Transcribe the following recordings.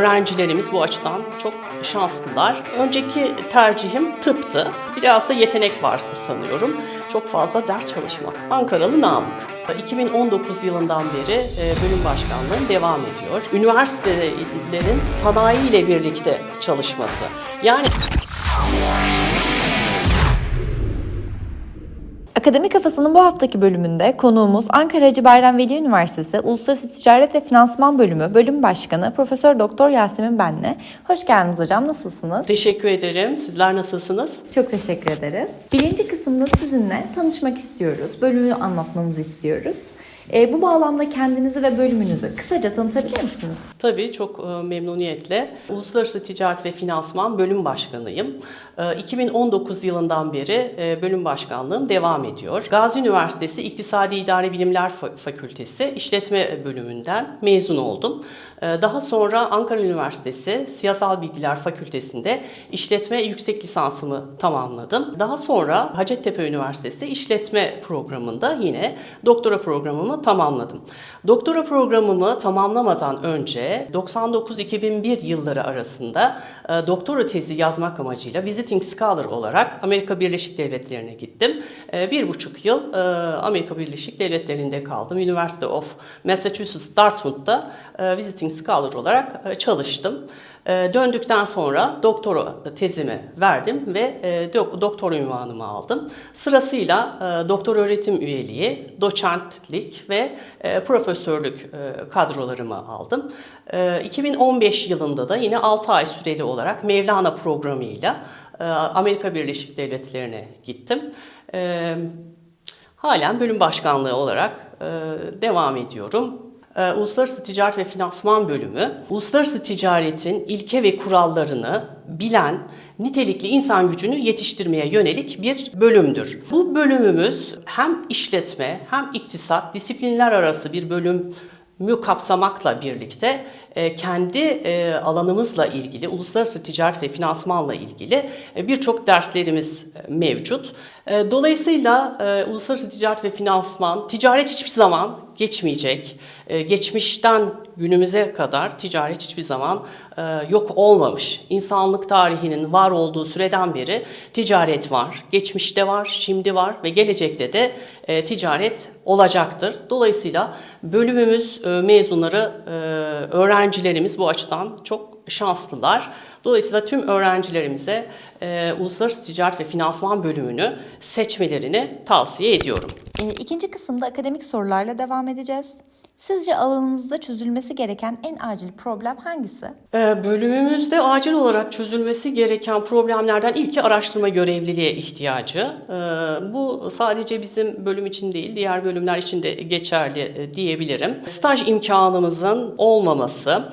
öğrencilerimiz bu açıdan çok şanslılar. Önceki tercihim tıptı. Biraz da yetenek var sanıyorum. Çok fazla ders çalışma. Ankaralı Namık. 2019 yılından beri e, bölüm başkanlığım devam ediyor. Üniversitelerin sanayi ile birlikte çalışması. Yani Akademi Kafası'nın bu haftaki bölümünde konuğumuz Ankara Hacı Bayram Veli Üniversitesi Uluslararası Ticaret ve Finansman Bölümü Bölüm Başkanı Profesör Doktor Yasemin Benle. Hoş geldiniz hocam. Nasılsınız? teşekkür ederim. Sizler nasılsınız? Çok teşekkür ederiz. Birinci kısımda sizinle tanışmak istiyoruz. Bölümü anlatmanızı istiyoruz. E, bu bağlamda kendinizi ve bölümünüzü kısaca tanıtabilir misiniz? Tabii çok e, memnuniyetle. Uluslararası Ticaret ve Finansman Bölüm Başkanıyım. E, 2019 yılından beri e, bölüm başkanlığım devam ediyor. Gazi Üniversitesi İktisadi İdari Bilimler Fa- Fakültesi İşletme Bölümünden mezun oldum. E, Daha sonra Ankara Üniversitesi Siyasal Bilgiler Fakültesi'nde işletme yüksek lisansımı tamamladım. Daha sonra Hacettepe Üniversitesi İşletme Programı'nda yine doktora programımı tamamladım. Doktora programımı tamamlamadan önce 99-2001 yılları arasında e, doktora tezi yazmak amacıyla Visiting Scholar olarak Amerika Birleşik Devletleri'ne gittim. E, bir buçuk yıl e, Amerika Birleşik Devletleri'nde kaldım. University of Massachusetts Dartmouth'ta e, Visiting Scholar olarak e, çalıştım. Döndükten sonra doktora tezimi verdim ve dok- doktor ünvanımı aldım. Sırasıyla doktor öğretim üyeliği, doçentlik ve profesörlük kadrolarımı aldım. E, 2015 yılında da yine 6 ay süreli olarak Mevlana programıyla Amerika Birleşik Devletleri'ne gittim. E, Halen bölüm başkanlığı olarak e, devam ediyorum. E, Uluslararası Ticaret ve Finansman Bölümü, uluslararası ticaretin ilke ve kurallarını bilen, nitelikli insan gücünü yetiştirmeye yönelik bir bölümdür. Bu bölümümüz hem işletme hem iktisat disiplinler arası bir bölüm mü kapsamakla birlikte e, kendi e, alanımızla ilgili, uluslararası ticaret ve finansmanla ilgili e, birçok derslerimiz e, mevcut. E, Dolayısıyla e, uluslararası ticaret ve finansman, ticaret hiçbir zaman geçmeyecek. E, Geçmişten günümüze kadar ticaret hiçbir zaman e, yok olmamış. İnsanlık tarihinin var olduğu süreden beri ticaret var. Geçmişte var, şimdi var ve gelecekte de e, ticaret olacaktır. Dolayısıyla bölümümüz e, mezunları, e, öğrencilerimiz bu açıdan çok şanslılar. Dolayısıyla tüm öğrencilerimize e, Uluslararası Ticaret ve Finansman bölümünü seçmelerini tavsiye ediyorum. E, ikinci kısımda akademik sorularla devam edeceğiz. Sizce alanınızda çözülmesi gereken en acil problem hangisi? Ee, Bölümümüzde acil olarak çözülmesi gereken problemlerden ilki araştırma görevliliğe ihtiyacı. Ee, Bu sadece bizim bölüm için değil, diğer bölümler için de geçerli e, diyebilirim. Staj imkanımızın olmaması,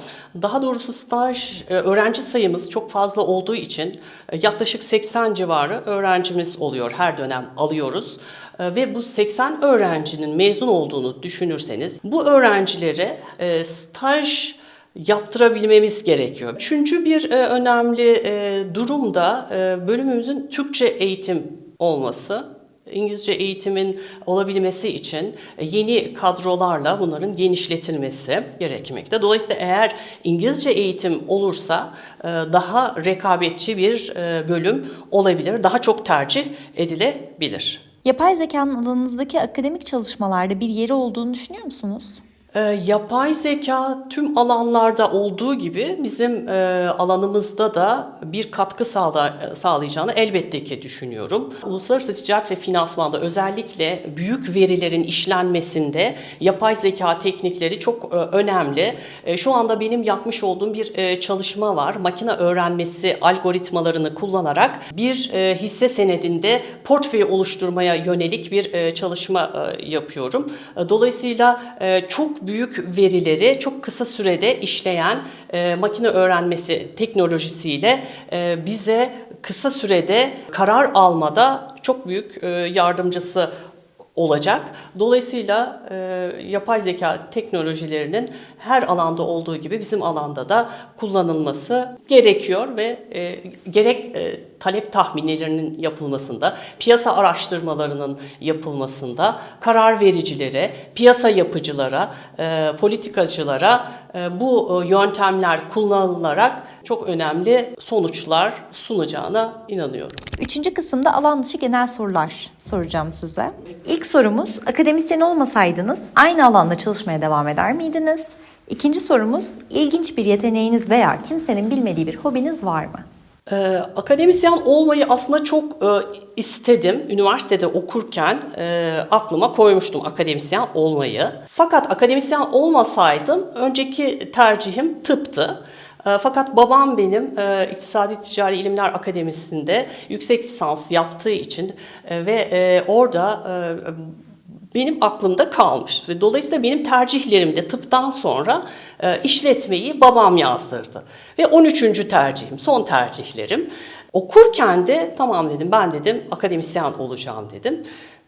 daha doğrusu staj e, öğrenci sayımız çok fazla olduğu için e, yaklaşık 80 civarı öğrencimiz oluyor. Her dönem alıyoruz. E, Ve bu 80 öğrencinin mezun olduğunu düşünürseniz bu öğrencilere e, staj yaptırabilmemiz gerekiyor. Üçüncü bir e, önemli e, durum da bölümümüzün Türkçe eğitim olması. İngilizce eğitimin olabilmesi için yeni kadrolarla bunların genişletilmesi gerekmekte. Dolayısıyla eğer İngilizce eğitim olursa daha rekabetçi bir bölüm olabilir, daha çok tercih edilebilir. Yapay zekanın alanınızdaki akademik çalışmalarda bir yeri olduğunu düşünüyor musunuz? Ee, Yapay zeka tüm alanlarda olduğu gibi bizim e, alanımızda da bir katkı sağla, sağlayacağını elbette ki düşünüyorum. Uluslararası ticaret ve finansmanda özellikle büyük verilerin işlenmesinde yapay zeka teknikleri çok e, önemli. E, şu anda benim yapmış olduğum bir çalışma var. Makine öğrenmesi algoritmalarını kullanarak bir hisse senedinde portföy oluşturmaya yönelik bir çalışma yapıyorum. Dolayısıyla çok büyük verileri çok kısa sürede işleyen e, makine öğrenmesi teknolojisiyle e, bize kısa sürede karar almada çok büyük e, yardımcısı olacak. Dolayısıyla e, yapay zeka teknolojilerinin her alanda olduğu gibi bizim alanda da kullanılması gerekiyor ve e, gerek e, talep tahminlerinin yapılmasında, piyasa araştırmalarının yapılmasında, karar vericilere, piyasa yapıcılara, e, politikacılara e, bu e, yöntemler kullanılarak çok önemli sonuçlar sunacağına inanıyorum. Üçüncü kısımda alan dışı genel sorular soracağım size. İlk sorumuz, akademisyen olmasaydınız aynı alanda çalışmaya devam eder miydiniz? İkinci sorumuz, ilginç bir yeteneğiniz veya kimsenin bilmediği bir hobiniz var mı? Ee, akademisyen olmayı aslında çok e, istedim. Üniversitede okurken e, aklıma koymuştum akademisyen olmayı. Fakat akademisyen olmasaydım önceki tercihim tıptı. E, fakat babam benim e, İktisadi Ticari İlimler Akademisi'nde yüksek lisans yaptığı için e, ve e, orada e, benim aklımda kalmış ve dolayısıyla benim tercihlerimde tıptan sonra e, işletmeyi babam yazdırdı. Ve 13. tercihim, son tercihlerim. Okurken de tamam dedim ben dedim akademisyen olacağım dedim.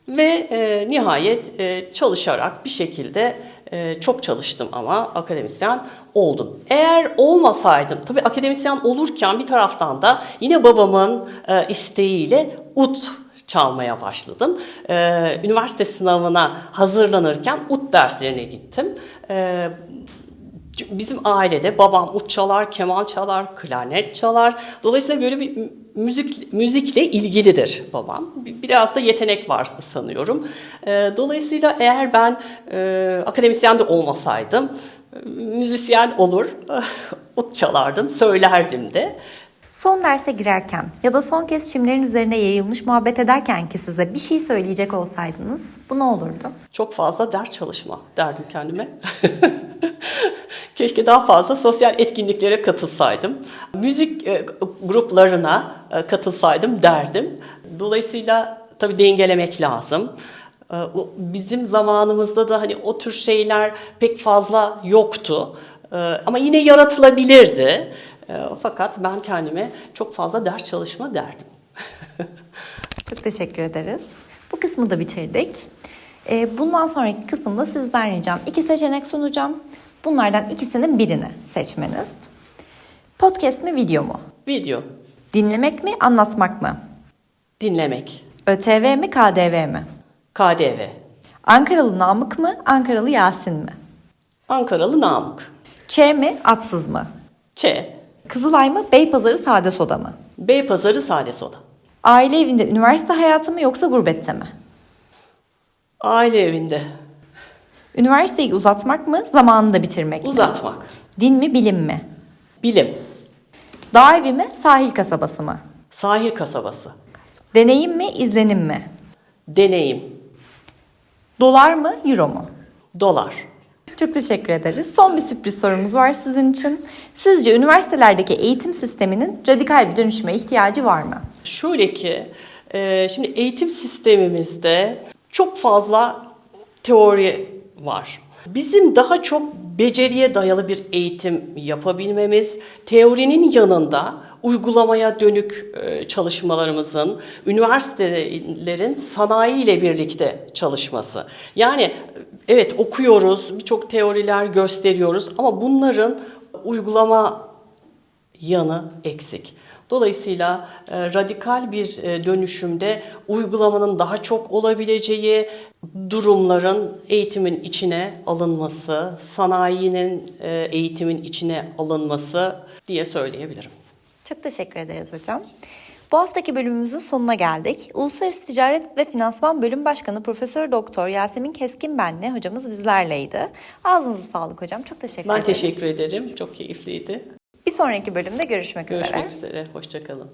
Ve e, nihayet e, çalışarak bir şekilde e, çok çalıştım ama akademisyen oldum. Eğer olmasaydım, tabii akademisyen olurken bir taraftan da yine babamın e, isteğiyle ut çalmaya başladım. Ee, üniversite sınavına hazırlanırken ut derslerine gittim. Ee, bizim ailede babam ut çalar, keman çalar, klarnet çalar. Dolayısıyla böyle bir mü- müzik müzikle ilgilidir babam. Bir- Biraz da yetenek var sanıyorum. Ee, dolayısıyla eğer ben e, akademisyen de olmasaydım e, müzisyen olur, ut çalardım, söylerdim de. Son derse girerken ya da son kez çimlerin üzerine yayılmış muhabbet ederken ki size bir şey söyleyecek olsaydınız bu ne olurdu? Çok fazla ders çalışma derdim kendime. Keşke daha fazla sosyal etkinliklere katılsaydım. Müzik e, gruplarına e, katılsaydım derdim. Dolayısıyla tabii dengelemek lazım. E, Bizim zamanımızda da hani o tür şeyler pek fazla yoktu. Ama yine yaratılabilirdi. E, Fakat ben kendime çok fazla ders çalışma derdim. Çok teşekkür ederiz. Bu kısmı da bitirdik. Ee, bundan sonraki kısımda sizden ricam iki seçenek sunacağım. Bunlardan ikisinin birini seçmeniz. Podcast mi, video mu? Video, Dinlemek mi, anlatmak mı? dinlemek, ÖTV mi, KDV mi? KDV, Ankaralı Namık mı, Ankaralı Yasin mi? Ankaralı Namık, Ç mi, atsız mı? Ç, Kızılay mı, Beypazarı sade soda mı? Beypazarı sade soda. Aile evinde üniversite hayatı mı yoksa gurbette mi? Aile evinde Üniversiteyi uzatmak mı, zamanında bitirmek mi? uzatmak. Din mi, bilim mi? Bilim. Dağ evi mi, sahil kasabası mı? Sahil kasabası. Deneyim mi, izlenim mi? Deneyim. Dolar mı, euro mu? Dolar. Çok teşekkür ederiz. Son bir sürpriz sorumuz var sizin için. Sizce üniversitelerdeki eğitim sisteminin radikal bir dönüşüme ihtiyacı var mı? Şöyle ki, e, şimdi eğitim sistemimizde çok fazla teori var. Bizim daha çok beceriye dayalı bir eğitim yapabilmemiz, teorinin yanında uygulamaya dönük e, çalışmalarımızın, üniversitelerin sanayi ile birlikte çalışması. Yani evet okuyoruz, birçok teoriler gösteriyoruz ama bunların uygulama yanı eksik. Dolayısıyla e, radikal bir e, dönüşümde uygulamanın daha çok olabileceği durumların eğitimin içine alınması, sanayinin e, eğitimin içine alınması diye söyleyebilirim. Çok teşekkür ederiz hocam. Bu haftaki bölümümüzün sonuna geldik. Uluslararası Ticaret ve Finansman Bölüm Başkanı Profesör Doktor Yasemin Keskin Benli hocamız bizlerleydi. Ağzınıza sağlık hocam. Çok teşekkür Ben ederiz. teşekkür ederim. Çok keyifliydi. Bir sonraki bölümde görüşmek, üzere. Görüşmek üzere. Hoşçakalın.